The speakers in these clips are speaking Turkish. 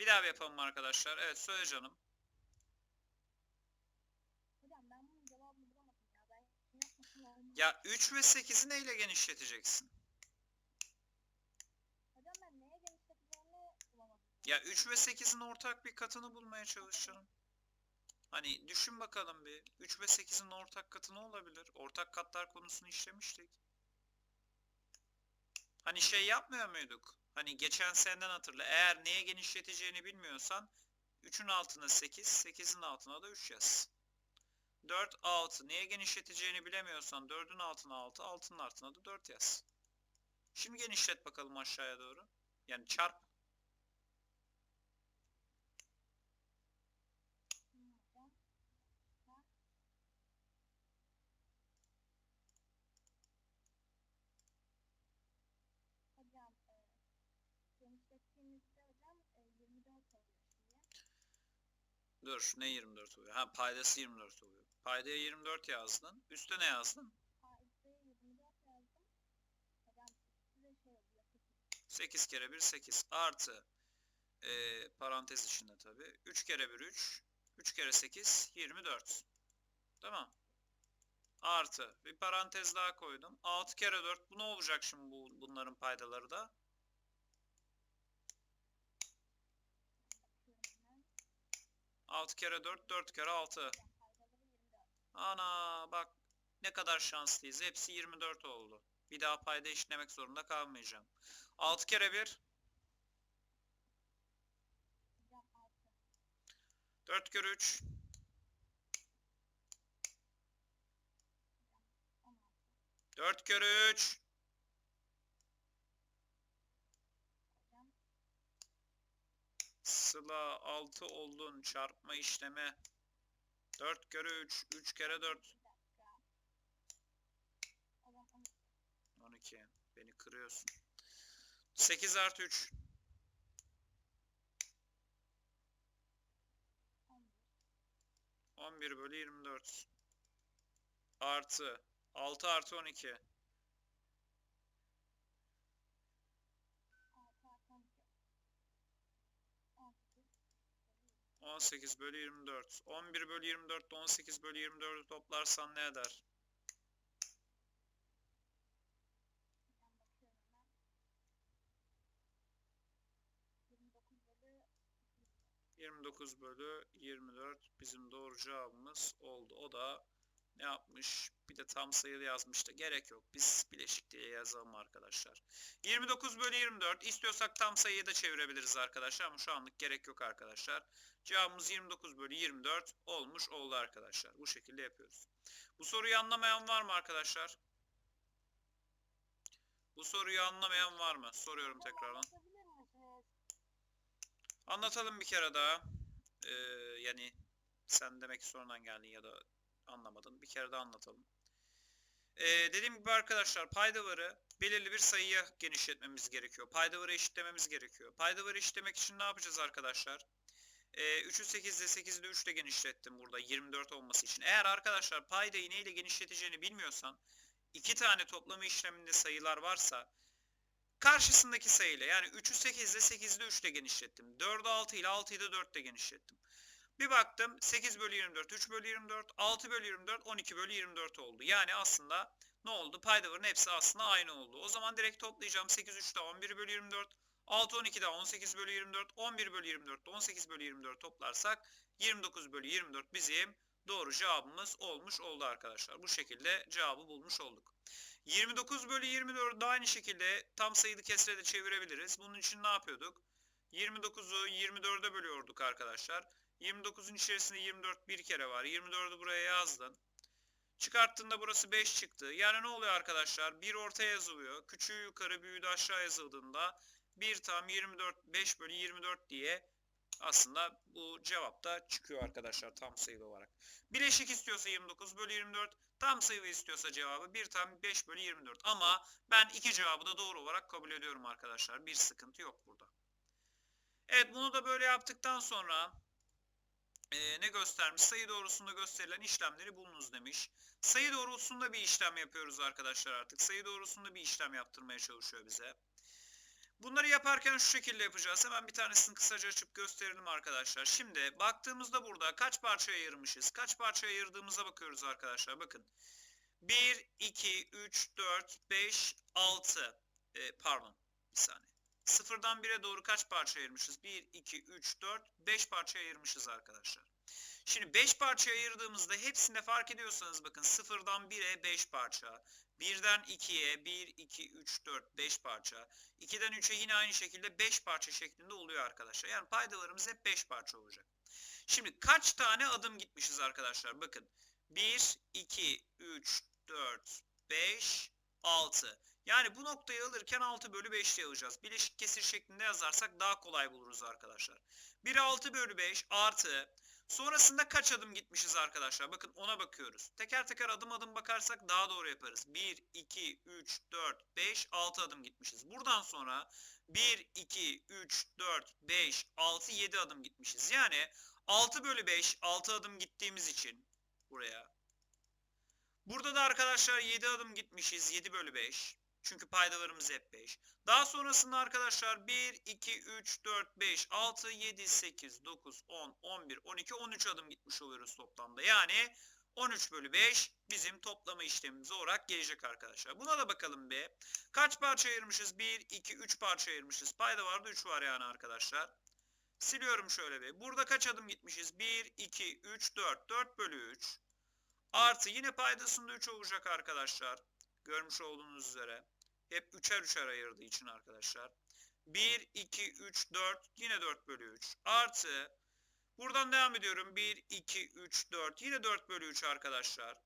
Bir daha yapalım arkadaşlar. Evet söyle canım. Ya. Ben yapmasam olmaz. Ya 3 ve 8'i neyle genişleteceksin? Hocam ben neye genişleteceğimi bulamadım. Ya 3 ve 8'in ortak bir katını bulmaya çalışalım. Hani düşün bakalım bir. 3 ve 8'in ortak katı ne olabilir? Ortak katlar konusunu işlemiştik. Hani şey yapmıyor muyduk? Hani geçen seneden hatırla. Eğer neye genişleteceğini bilmiyorsan 3'ün altına 8, 8'in altına da 3 yaz. 4, 6. Neye genişleteceğini bilemiyorsan 4'ün altına 6, 6'nın altına da 4 yaz. Şimdi genişlet bakalım aşağıya doğru. Yani çarp. Hı, hocam. Ha. Hocam e, genişlettiğimizde hocam e, 24 oluyor şimdi. Dur ne 24 oluyor? Ha paydası 24 oluyor. Paydaya 24 yazdın. Üste ne yazdın? Faizde 24 yazdım. Hocam size şey oluyor. 8. 8 kere 1 8 artı e, parantez içinde tabi. 3 kere 1 3. 3 kere 8 24. Tamam. Artı bir parantez daha koydum. 6 kere 4 bu ne olacak şimdi bu, bunların paydaları da? Bakıyorum hemen. 6 kere 4 4 kere 6. Hocam faydaları 24. Ana bak ne kadar şanslıyız. Hepsi 24 oldu. Bir daha payda işlemek zorunda kalmayacağım. 6 kere 1 Hocam 6. 4 kere 3 16. 4 kere 3 Sıla 6 oldun çarpma işlemi 4 kere 3 3 kere 4 bir dakika. Hocam 12. 12 beni kırıyorsun 8 artı 3 11. 11 bölü 24 artı 6 artı 12 6 artı 12. 18. 18 bölü 24 11 bölü 24 ile 18 bölü 24'ü toplarsan ne eder? Hocam bakıyorum hemen. 29 bölü 29 bölü 24 bizim doğru cevabımız oldu. O da ne yapmış? Bir de tam sayılı yazmış da gerek yok. Biz bileşik diye yazalım arkadaşlar. 29 bölü 24 istiyorsak tam sayıyı da çevirebiliriz arkadaşlar ama şu anlık gerek yok arkadaşlar. Cevabımız 29 bölü 24 olmuş oldu arkadaşlar. Bu şekilde yapıyoruz. Bu soruyu anlamayan var mı arkadaşlar? Bu soruyu anlamayan var mı? Soruyorum tekrardan. Anlatalım bir kere daha. Ee, yani sen demek ki sonradan geldin ya da anlamadın. Bir kere daha anlatalım. Ee, dediğim gibi arkadaşlar paydaları belirli bir sayıya genişletmemiz gerekiyor. Paydaları eşitlememiz gerekiyor. Paydaları eşitlemek için ne yapacağız arkadaşlar? Ee, 3'ü 8 ile 8'i de 3 ile genişlettim burada 24 olması için. Eğer arkadaşlar paydayı neyle genişleteceğini bilmiyorsan iki tane toplama işleminde sayılar varsa karşısındaki sayıyla yani 3'ü 8 ile 8'i de 3 ile genişlettim. 4'ü 6 ile 6'yı da 4 ile genişlettim. Bir baktım 8 bölü 24, 3 bölü 24, 6 bölü 24, 12 bölü 24 oldu. Yani aslında ne oldu? Paydaların hepsi aslında aynı oldu. O zaman direkt toplayacağım. 8 3'te 11 bölü 24, 6 12'de 18 bölü 24, 11 bölü 24, 18 bölü 24 toplarsak 29 bölü 24 bizim doğru cevabımız olmuş oldu arkadaşlar. Bu şekilde cevabı bulmuş olduk. 29 bölü 24 da aynı şekilde tam sayılı kesre de çevirebiliriz. Bunun için ne yapıyorduk? 29'u 24'e bölüyorduk arkadaşlar. 29'un içerisinde 24 bir kere var. 24'ü buraya yazdın. Çıkarttığında burası 5 çıktı. Yani ne oluyor arkadaşlar? 1 ortaya yazılıyor. Küçüğü yukarı büyüğü de aşağı yazıldığında 1 tam 24 5 bölü 24 diye aslında bu cevapta çıkıyor arkadaşlar tam sayılı olarak. Bileşik istiyorsa 29 bölü 24 tam sayılı istiyorsa cevabı 1 tam 5 bölü 24. Ama ben iki cevabı da doğru olarak kabul ediyorum arkadaşlar. Bir sıkıntı yok burada. Evet bunu da böyle yaptıktan sonra e, ne göstermiş? Sayı doğrusunda gösterilen işlemleri bulunuz demiş. Sayı doğrusunda bir işlem yapıyoruz arkadaşlar artık. Sayı doğrusunda bir işlem yaptırmaya çalışıyor bize. Bunları yaparken şu şekilde yapacağız. Hemen bir tanesini kısaca açıp gösterelim arkadaşlar. Şimdi baktığımızda burada kaç parçaya ayırmışız? Kaç parçaya ayırdığımıza bakıyoruz arkadaşlar. Bakın. 1, 2, 3, 4, 5, 6. Ee, pardon. Bir saniye. Sıfırdan 1'e doğru kaç parça ayırmışız? 1, 2, 3, 4, 5 parça ayırmışız arkadaşlar. Şimdi 5 parça ayırdığımızda hepsinde fark ediyorsanız bakın sıfırdan 1'e 5 parça. 1'den 2'ye 1, 2, 3, 4, 5 parça. 2'den 3'e yine aynı şekilde 5 parça şeklinde oluyor arkadaşlar. Yani paydalarımız hep 5 parça olacak. Şimdi kaç tane adım gitmişiz arkadaşlar? Bakın 1, 2, 3, 4, 5, 6. Yani bu noktayı alırken 6 bölü 5 diye alacağız. Bileşik kesir şeklinde yazarsak daha kolay buluruz arkadaşlar. 1 6 bölü 5 artı sonrasında kaç adım gitmişiz arkadaşlar? Bakın ona bakıyoruz. Teker teker adım adım bakarsak daha doğru yaparız. 1, 2, 3, 4, 5, 6 adım gitmişiz. Buradan sonra 1, 2, 3, 4, 5, 6, 7 adım gitmişiz. Yani 6 bölü 5, 6 adım gittiğimiz için buraya. Burada da arkadaşlar 7 adım gitmişiz. 7 bölü 5. Çünkü paydalarımız hep 5. Daha sonrasında arkadaşlar 1, 2, 3, 4, 5, 6, 7, 8, 9, 10, 11, 12, 13 adım gitmiş oluyoruz toplamda. Yani 13 bölü 5 bizim toplama işlemimiz olarak gelecek arkadaşlar. Buna da bakalım bir. Kaç parça ayırmışız? 1, 2, 3 parça ayırmışız. Payda vardı 3 var yani arkadaşlar. Siliyorum şöyle bir. Burada kaç adım gitmişiz? 1, 2, 3, 4. 4 bölü 3. Artı yine paydasında 3 olacak arkadaşlar. Görmüş olduğunuz üzere. Hep üçer üçer ayırdığı için arkadaşlar. 1, 2, 3, 4. Yine 4 bölü 3. Artı. Buradan devam ediyorum. 1, 2, 3, 4. Yine 4 bölü 3 arkadaşlar.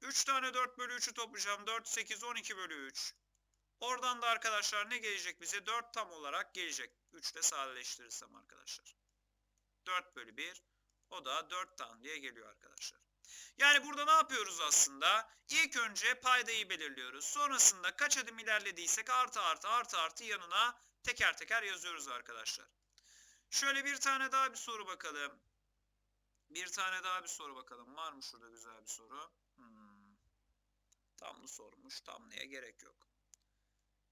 3 tane 4 bölü 3'ü toplayacağım. 4, 8, 12 bölü 3. Oradan da arkadaşlar ne gelecek bize? 4 tam olarak gelecek. 3 ile sadeleştirirsem arkadaşlar. 4 bölü 1. O da 4 tam diye geliyor arkadaşlar. Yani burada ne yapıyoruz aslında? İlk önce paydayı belirliyoruz. Sonrasında kaç adım ilerlediysek artı artı artı artı yanına teker teker yazıyoruz arkadaşlar. Şöyle bir tane daha bir soru bakalım. Bir tane daha bir soru bakalım. Var mı şurada güzel bir soru? Hmm. Tamlı sormuş. Tamlıya gerek yok.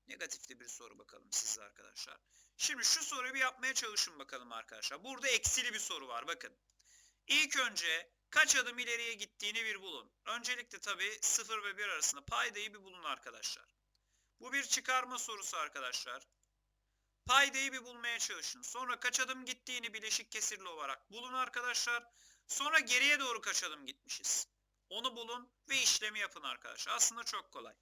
Negatifli bir soru bakalım size arkadaşlar. Şimdi şu soruyu bir yapmaya çalışın bakalım arkadaşlar. Burada eksili bir soru var bakın. İlk önce kaç adım ileriye gittiğini bir bulun. Öncelikle tabi 0 ve 1 arasında paydayı bir bulun arkadaşlar. Bu bir çıkarma sorusu arkadaşlar. Paydayı bir bulmaya çalışın. Sonra kaç adım gittiğini bileşik kesirli olarak bulun arkadaşlar. Sonra geriye doğru kaç adım gitmişiz. Onu bulun ve işlemi yapın arkadaşlar. Aslında çok kolay.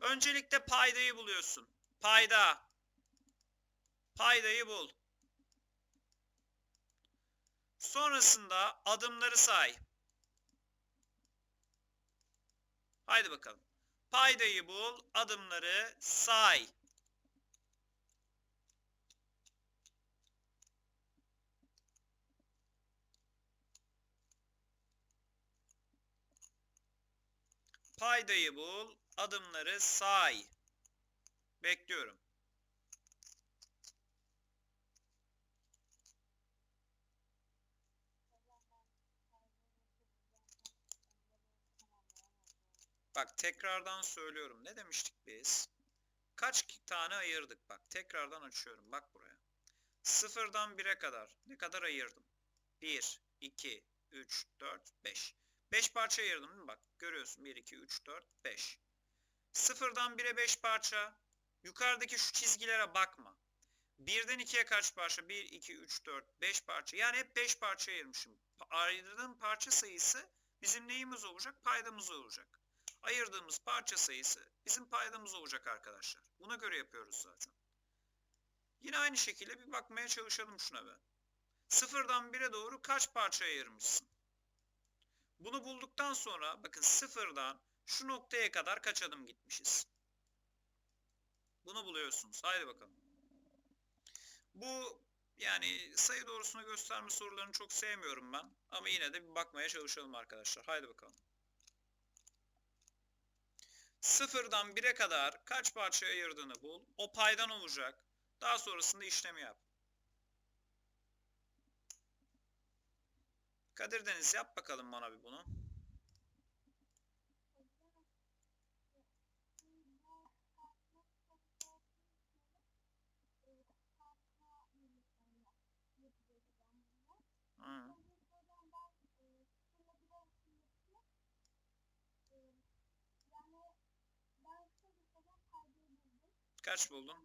Öncelikle paydayı buluyorsun. Payda. Paydayı bul. Sonrasında adımları say. Haydi bakalım. Paydayı bul, adımları say. Paydayı bul, adımları say. Bekliyorum. Bak tekrardan söylüyorum. Ne demiştik biz? Kaç tane ayırdık? Bak tekrardan açıyorum. Bak buraya. Sıfırdan 1'e kadar ne kadar ayırdım? 1, 2, 3, 4, 5. 5 parça ayırdım değil mi? Bak görüyorsun. 1, 2, 3, 4, 5. Sıfırdan 1'e 5 parça. Yukarıdaki şu çizgilere bakma. 1'den 2'ye kaç parça? 1, 2, 3, 4, 5 parça. Yani hep 5 parça ayırmışım. Ayırdığım parça sayısı bizim neyimiz olacak? Paydamız olacak. Ayırdığımız parça sayısı bizim paydamız olacak arkadaşlar. Buna göre yapıyoruz zaten. Yine aynı şekilde bir bakmaya çalışalım şuna be. Sıfırdan 1'e doğru kaç parça ayırmışsın? Bunu bulduktan sonra bakın sıfırdan şu noktaya kadar kaç adım gitmişiz? Bunu buluyorsunuz. Haydi bakalım. Bu yani sayı doğrusunu gösterme sorularını çok sevmiyorum ben. Ama yine de bir bakmaya çalışalım arkadaşlar. Haydi bakalım. Sıfırdan 1'e kadar kaç parça ayırdığını bul. O paydan olacak. Daha sonrasında işlemi yap. Kadir Deniz yap bakalım bana bir bunu. Kaç buldun?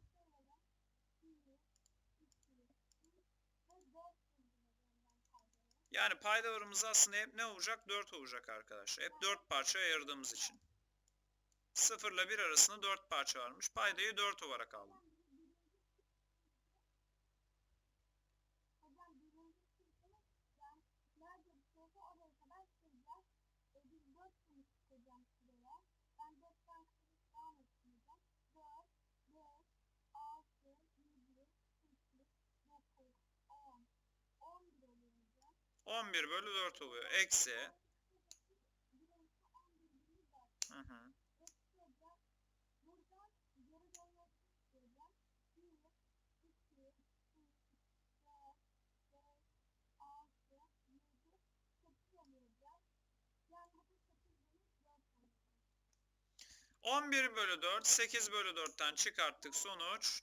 Yani paydalarımız aslında hep ne olacak? 4 olacak arkadaşlar. Hep 4 parça ayırdığımız için. 0 ile 1 arasında 4 parça varmış. Paydayı 4 olarak aldım. Hocam birinci sınıfını ben nerede bitiyorsa oraya kadar süreceğiz. E, biz dört sınıf çıkacağım sıraya. Ben dörtten sınıf devam ettim hocam. Dört, beş, altı, yedi, sekiz, dokuz, on. On bir oluyor hocam. 11 bölü 4 oluyor. Eksi. On. Hı hı. İsteyeceğim. Bir, üç, dört, sekiz bölü dört oluyor. 11 bölü 4, 8 bölü 4'ten çıkarttık. Sonuç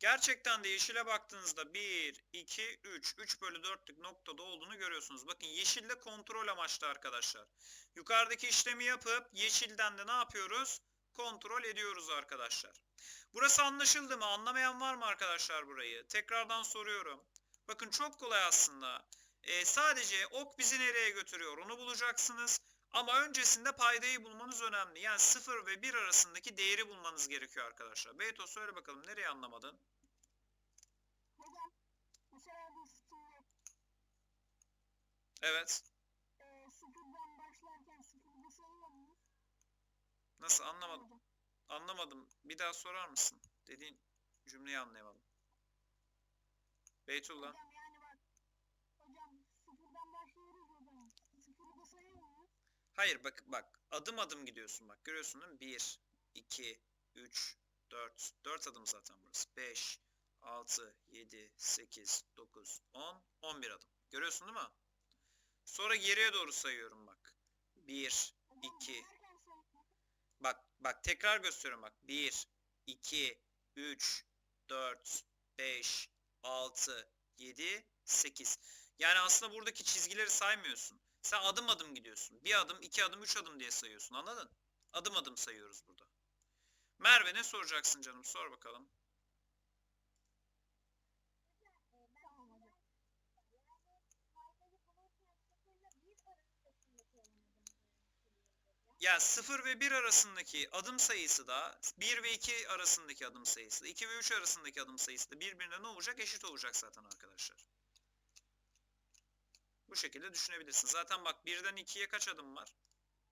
Gerçekten de yeşile baktığınızda 1, 2, 3, 3 bölü 4'lük noktada olduğunu görüyorsunuz. Bakın yeşille kontrol amaçlı arkadaşlar. Yukarıdaki işlemi yapıp yeşilden de ne yapıyoruz? Kontrol ediyoruz arkadaşlar. Burası anlaşıldı mı? Anlamayan var mı arkadaşlar burayı? Tekrardan soruyorum. Bakın çok kolay aslında. Ee, sadece ok bizi nereye götürüyor onu bulacaksınız. Ama öncesinde paydayı bulmanız önemli. Yani 0 ve 1 arasındaki değeri bulmanız gerekiyor arkadaşlar. Beyto söyle bakalım nereye anlamadın? Evet. Nasıl anlamadım? Anlamadım. Bir daha sorar mısın? Dediğin cümleyi anlayamadım. Beytullah. Hocam yani bak. Hocam sıfırdan başlıyoruz hocam. Sıfırda sayıyor muyuz? Hayır bak bak adım adım gidiyorsun bak görüyorsun değil mi? 1, 2, 3, 4. 4 adım zaten burası. 5, 6, 7, 8, 9, 10, 11 adım. Görüyorsun değil mi? Sonra geriye doğru sayıyorum bak. 1, Hocam İki. başlarken sayıyor. Bak bak tekrar gösteriyorum bak. 1, 2, 3, 4, 5, 6, 7, 8. Yani aslında buradaki çizgileri saymıyorsun. Sen adım adım gidiyorsun. Bir adım, iki adım, üç adım diye sayıyorsun. Anladın? Adım adım sayıyoruz burada. Merve ne soracaksın canım? Sor bakalım. Ya 0 ve 1 arasındaki adım sayısı da 1 ve 2 arasındaki adım sayısı da 2 ve 3 arasındaki adım sayısı da birbirine ne olacak? Eşit olacak zaten arkadaşlar. Bu şekilde düşünebilirsin. Zaten bak 1'den 2'ye kaç adım var?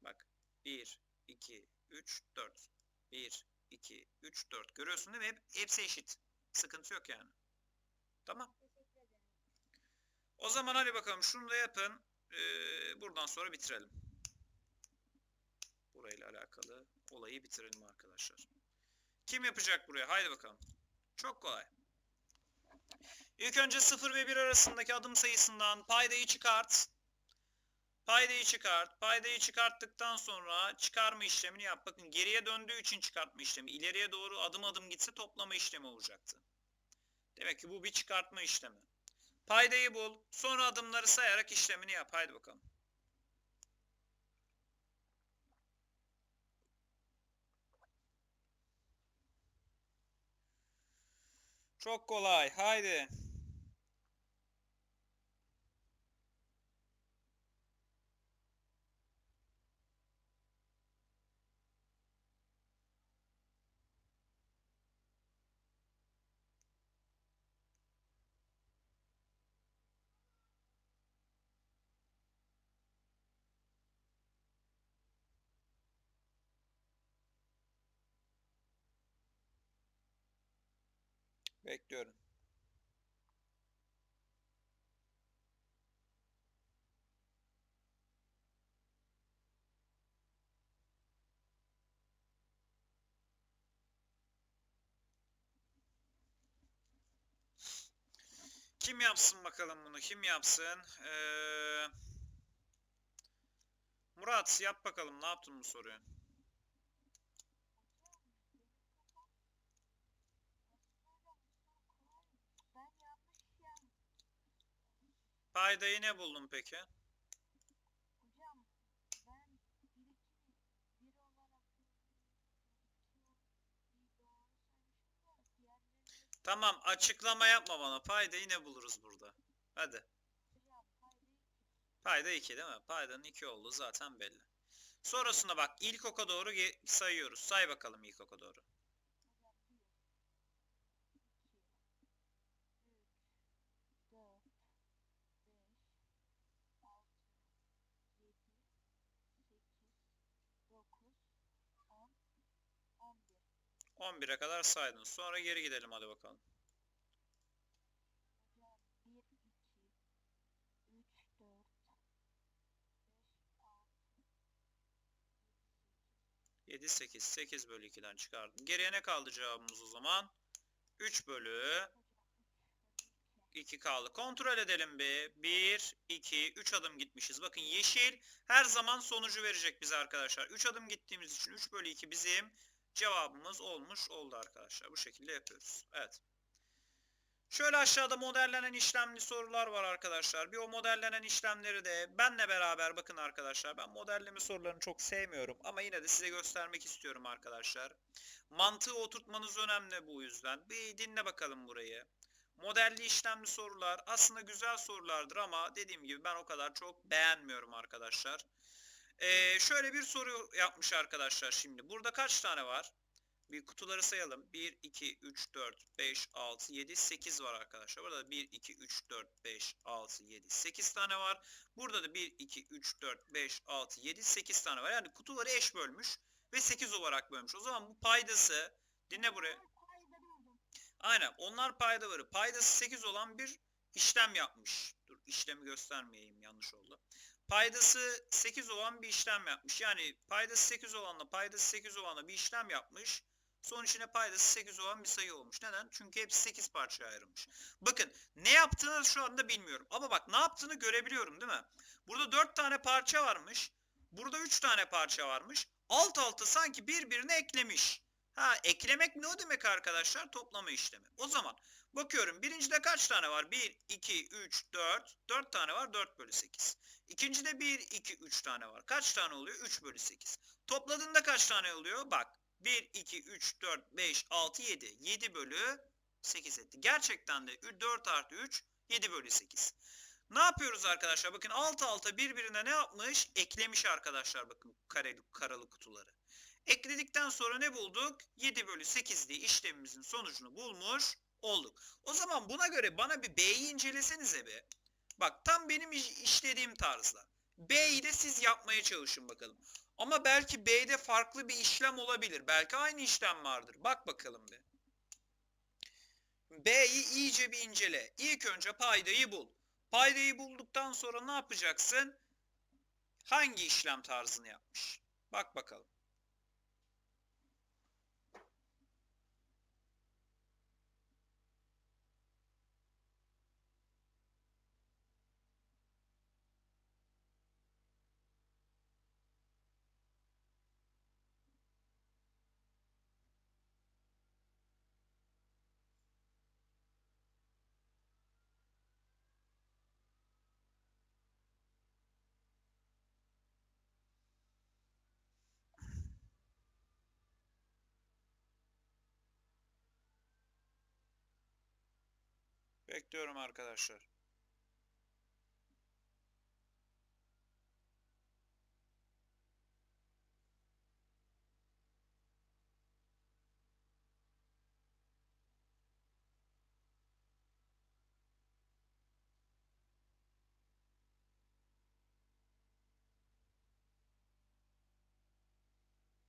Bak 1, 2, 3, 4. 1, 2, 3, 4. Görüyorsun değil mi? Hep, hepsi eşit. Sıkıntı yok yani. Tamam. O zaman hadi bakalım şunu da yapın. Ee, buradan sonra bitirelim. Burayla alakalı olayı bitirelim arkadaşlar. Kim yapacak buraya? Haydi bakalım. Çok kolay. İlk önce 0 ve 1 arasındaki adım sayısından paydayı çıkart. Paydayı çıkart. Paydayı çıkarttıktan sonra çıkarma işlemini yap. Bakın geriye döndüğü için çıkartma işlemi. İleriye doğru adım adım gitse toplama işlemi olacaktı. Demek ki bu bir çıkartma işlemi. Paydayı bul. Sonra adımları sayarak işlemini yap. Haydi bakalım. Çok kolay. Haydi. Bekliyorum. Kim yapsın bakalım bunu? Kim yapsın? Ee, Murat yap bakalım. Ne yaptın bu soruyu? Faydayı ne buldun peki? Tamam açıklama yapma bana. Paydayı ne buluruz burada? Hadi. Payda 2 değil mi? Paydanın 2 olduğu zaten belli. Sonrasında bak ilk oka doğru sayıyoruz. Say bakalım ilk oka doğru. 11'e kadar saydın. Sonra geri gidelim hadi bakalım. Hocam 1 2 3 4 5 6 7, 8. 8 bölü 2'den çıkardım. Geriye ne kaldı cevabımız o zaman? 3 bölü 2 kaldı. Kontrol edelim bir. 1, 2, 3 adım gitmişiz. Bakın yeşil her zaman sonucu verecek bize arkadaşlar. 3 adım gittiğimiz için 3 bölü 2 bizim cevabımız olmuş oldu arkadaşlar. Bu şekilde yapıyoruz. Evet. Şöyle aşağıda modellenen işlemli sorular var arkadaşlar. Bir o modellenen işlemleri de benle beraber bakın arkadaşlar. Ben modelleme sorularını çok sevmiyorum ama yine de size göstermek istiyorum arkadaşlar. Mantığı oturtmanız önemli bu yüzden. Bir dinle bakalım burayı. Modelli işlemli sorular aslında güzel sorulardır ama dediğim gibi ben o kadar çok beğenmiyorum arkadaşlar. Ee, şöyle bir soru yapmış arkadaşlar şimdi. Burada kaç tane var? Bir kutuları sayalım. 1, 2, 3, 4, 5, 6, 7, 8 var arkadaşlar. Burada 1, 2, 3, 4, 5, 6, 7, 8 tane var. Burada da 1, 2, 3, 4, 5, 6, 7, 8 tane var. Yani kutuları eş bölmüş ve 8 olarak bölmüş. O zaman bu paydası dinle buraya. Aynen onlar payda varı. Paydası 8 olan bir işlem yapmış. Dur işlemi göstermeyeyim yanlış oldu. Paydası 8 olan bir işlem yapmış. Yani paydası 8 olanla paydası 8 olanla bir işlem yapmış. Son içine paydası 8 olan bir sayı olmuş. Neden? Çünkü hepsi 8 parçaya ayrılmış. Bakın ne yaptığını şu anda bilmiyorum. Ama bak ne yaptığını görebiliyorum değil mi? Burada 4 tane parça varmış. Burada 3 tane parça varmış. Alt alta sanki birbirine eklemiş. Ha eklemek ne o demek arkadaşlar? Toplama işlemi. O zaman bakıyorum birincide kaç tane var? 1, 2, 3, 4. 4 tane var 4 bölü 8. İkincide 1, 2, 3 tane var. Kaç tane oluyor? 3 bölü 8. Topladığında kaç tane oluyor? Bak 1, 2, 3, 4, 5, 6, 7. 7 bölü 8 etti. Gerçekten de 4 artı 3 7 bölü 8. Ne yapıyoruz arkadaşlar? Bakın alt alta birbirine ne yapmış? Eklemiş arkadaşlar bakın kareli, karalı kutuları. Ekledikten sonra ne bulduk? 7 bölü 8 diye işlemimizin sonucunu bulmuş olduk. O zaman buna göre bana bir B'yi incelesenize be. Bak tam benim iş- işlediğim tarzda. B'yi de siz yapmaya çalışın bakalım. Ama belki B'de farklı bir işlem olabilir. Belki aynı işlem vardır. Bak bakalım bir. B'yi iyice bir incele. İlk önce paydayı bul. Paydayı bulduktan sonra ne yapacaksın? Hangi işlem tarzını yapmış? Bak bakalım. Bekliyorum arkadaşlar.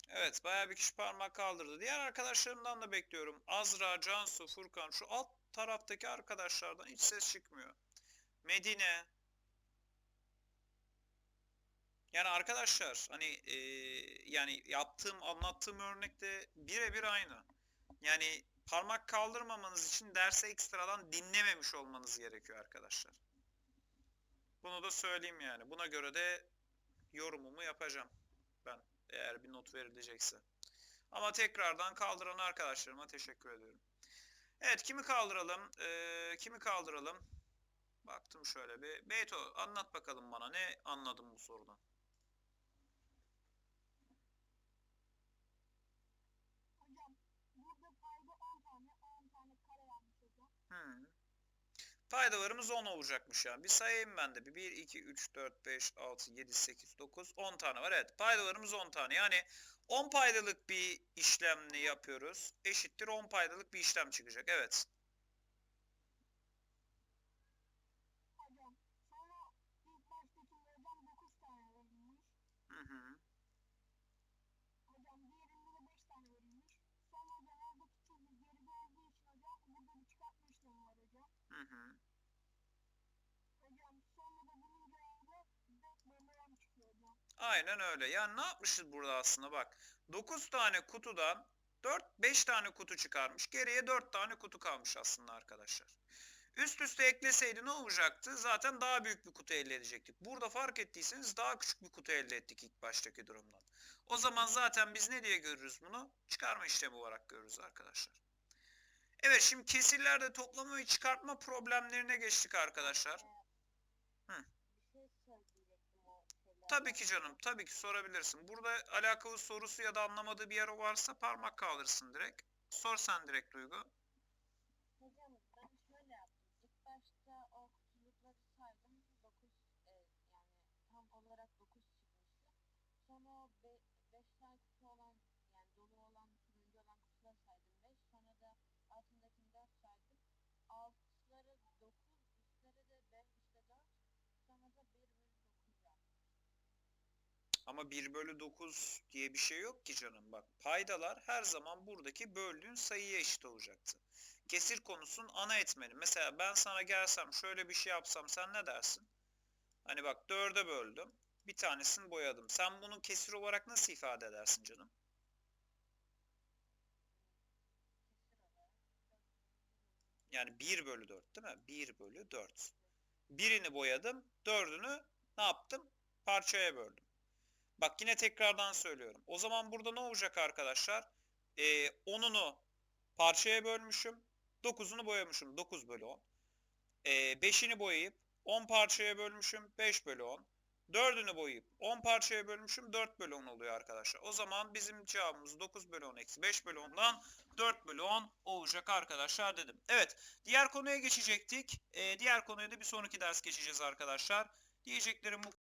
Evet, bayağı bir kişi parmak kaldırdı. Diğer arkadaşlarımdan da bekliyorum. Azra, Cansu, Furkan şu alt taraftaki arkadaşlardan hiç ses çıkmıyor. Medine. Yani arkadaşlar hani eee, yani yaptığım anlattığım örnekte birebir aynı. Yani parmak kaldırmamanız için derse ekstradan dinlememiş olmanız gerekiyor arkadaşlar. Bunu da söyleyeyim yani. Buna göre de yorumumu yapacağım ben eğer bir not verilecekse. Ama tekrardan kaldıran arkadaşlarıma teşekkür ediyorum. Evet kimi kaldıralım? Ee, kimi kaldıralım? Baktım şöyle bir. Beyto anlat bakalım bana ne anladın bu sorudan? Hocam burada payda 10 tane 10 tane kare vermiş. Paydalarımız 10 olacakmış yani. Bir sayayım ben de. Bir 1, 2, 3, 4, 5, 6, 7, 8, 9, 10 tane var. Evet paydalarımız 10 tane. Yani 10 paydalık bir işlemini yapıyoruz. Eşittir 10 paydalık bir işlem çıkacak. Evet. Hocam sonra ilk baştaki hocam 9 tane verilmiş. Hı hı. Hocam diğerinde de 5 tane verilmiş. Sonra genelde küçük bir geride olduğu için hocam burada bir çıkartma işlemi var hocam. Hı hı. Hocam sonra da bunun cevabı 4 bölü 10 çıkıyor hocam. Aynen öyle. Yani ne yapmışız burada aslında bak. 9 tane kutudan 4 5 tane kutu çıkarmış. Geriye 4 tane kutu kalmış aslında arkadaşlar. Üst üste ekleseydi ne olacaktı? Zaten daha büyük bir kutu elde edecektik. Burada fark ettiyseniz daha küçük bir kutu elde ettik ilk baştaki durumdan. O zaman zaten biz ne diye görürüz bunu? Çıkarma işlemi olarak görürüz arkadaşlar. Evet şimdi kesirlerde toplama ve çıkartma problemlerine geçtik arkadaşlar. Hı. Bir şey söyleyecektim o şeylerden. Tabii ki canım, tabii ki sorabilirsin. Burada alakalı sorusu ya da anlamadığı bir yer varsa parmak kaldırsın direkt. Sor sen direkt Duygu. Hocam ben şöyle yaptım. İlk başta o kutucukları saydım. 9 yani tam olarak 9 çıkmıştı. Sonra o 5 tane kutu olan yani dolu olan turuncu olan kutuları saydım 5. Sonra da altındakini 4 saydım. Altları 9, üstleri de 5 işte 4. Sonra da 1 bölü 9 yaptım. Ama 1 bölü 9 diye bir şey yok ki canım. Bak paydalar her zaman buradaki böldüğün sayıya eşit olacaktı. Kesir konusunun ana etmeni. Mesela ben sana gelsem şöyle bir şey yapsam sen ne dersin? Hani bak 4'e böldüm. Bir tanesini boyadım. Sen bunu kesir olarak nasıl ifade edersin canım? Yani 1 bölü 4 değil mi? 1 bölü 4. Birini boyadım. Dördünü ne yaptım? Parçaya böldüm. Bak yine tekrardan söylüyorum. O zaman burada ne olacak arkadaşlar? Ee, 10'unu parçaya bölmüşüm. 9'unu boyamışım. 9 bölü 10. Ee, 5'ini boyayıp 10 parçaya bölmüşüm. 5 bölü 10. 4'ünü boyayıp 10 parçaya bölmüşüm. 4 bölü 10 oluyor arkadaşlar. O zaman bizim cevabımız 9 bölü 10 eksi 5 bölü 10'dan 4 bölü 10 olacak arkadaşlar dedim. Evet. Diğer konuya geçecektik. Ee, diğer konuya da bir sonraki ders geçeceğiz arkadaşlar. Diyeceklerim bu